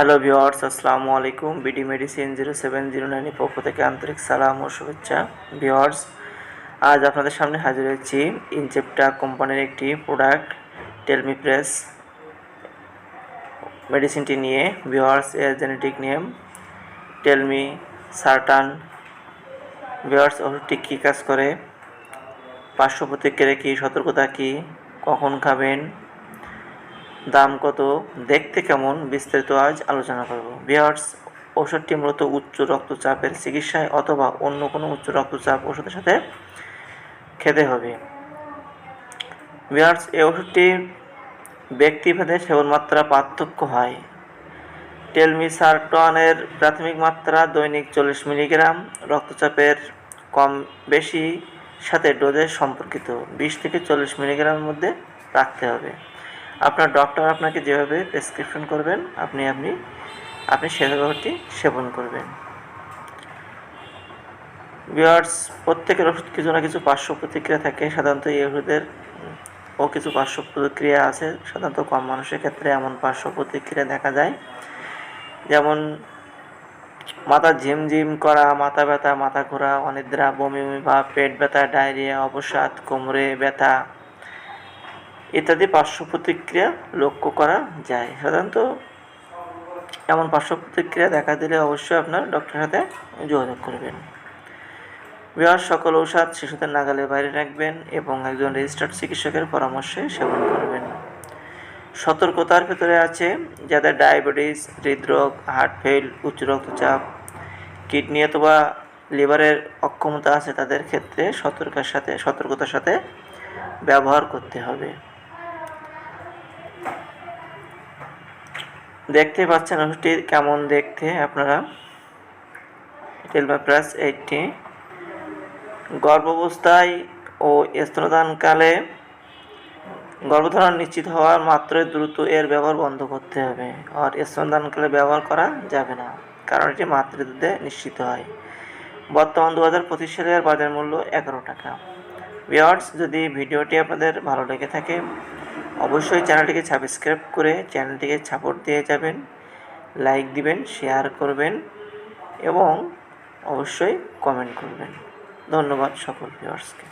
Hello viewers আসসালামু আলাইকুম BD medicine zero seven zero নাইনের পক্ষ থেকে আন্তরিক সালাম ও শুভেচ্ছা। ভিওয়ার্স আজ আপনাদের সামনে হাজির হয়েছি ইনচেপ্টা কোম্পানির একটি প্রোডাক্ট টেলমি প্রেস মেডিসিনটি নিয়ে। ভিওয়ার্স এর genetic name telmisartan viewers ওষুধটি কী কাজ করে? পার্শ্ব প্রতিক্রিয়া কী? সতর্কতা কী? কখন খাবেন? দাম কত? দেখতে কেমন? বিস্তারিত আজ আলোচনা করব। বিয়ার্স ওষুধটি মূলত উচ্চ রক্তচাপের চিকিৎসায় অথবা অন্য কোনো উচ্চ রক্তচাপ ওষুধের সাথে খেতে হবে। বিয়ার্স এই ওষুধটি ব্যক্তিভেদে সেবনমাত্রা পার্থক্য হয়। টেলমিসার্টনের প্রাথমিক মাত্রা দৈনিক চল্লিশ মিলিগ্রাম, রক্তচাপের কম বেশি সাথে ডোজের সম্পর্কিত। বিশ থেকে চল্লিশ মিলিগ্রামের মধ্যে রাখতে হবে। আপনার ডক্টর আপনাকে যেভাবে প্রেসক্রিপশন করবেন, আপনি আপনি আপনি সেভাবেটি সেবন করবেন। বিয়ার্স প্রত্যেকের ওষুধ কিছু না কিছু পার্শ্ব প্রতিক্রিয়া থাকে। সাধারণত এই ওষুধের, ও কিছু পার্শ্ব প্রতিক্রিয়া আছে। সাধারণত কম মানুষের ক্ষেত্রে এমন পার্শ্ব প্রতিক্রিয়া দেখা যায়। যেমন মাথা ঝিমঝিম করা, মাথা ব্যথা, মাথা ঘোরা, অনিদ্রা, বমি বমি ভাব পেট ব্যথা, ডায়রিয়া, অবসাদ, কোমরে ব্যথা ইত্যাদি পার্শ্ব প্রতিক্রিয়া লক্ষ্য করা যায়। সাধারণত এমন পার্শ্ব প্রতিক্রিয়া দেখা দিলে অবশ্যই আপনার ডক্টরের সাথে যোগাযোগ করবেন। বিহার সকল ঔষধ শিশুদের নাগালে বাইরে রাখবেন এবং একজন রেজিস্টার্ড চিকিৎসকের পরামর্শে সেবন করবেন। সতর্কতার ভেতরে আছে যাদের ডায়াবেটিস হৃদরোগ হার্ট ফেল উচ্চ রক্তচাপ কিডনি অথবা লিভারের অক্ষমতা আছে তাদের ক্ষেত্রে সতর্কের সাথে সতর্কতার সাথে ব্যবহার করতে হবে। দেখতে পাচ্ছেন ওষুধটি কেমন দেখতে আপনারা? প্লাস এইটটি গর্ভাবস্থায় ও স্তনদানকালে গর্ভধারণ নিশ্চিত হওয়ার মাত্রই দ্রুত এর ব্যবহার বন্ধ করতে হবে। আর স্তনদানকালে ব্যবহার করা যাবে না, কারণ এটি মাতৃদুধে নিশ্চিত হয়। বর্তমান দু হাজার পঁচিশ সালের বাজার মূল্য এগারো টাকা। ভিওয়ার্স যদি ভিডিওটি আপনাদের ভালো লেগে থাকে অবশ্যই চ্যানেলটিকে সাবস্ক্রাইব করে চ্যানেলটিকে সাপোর্ট দিয়ে যাবেন লাইক দিবেন শেয়ার করবেন এবং অবশ্যই কমেন্ট করবেন। ধন্যবাদ সকল ভিউয়ার্সকে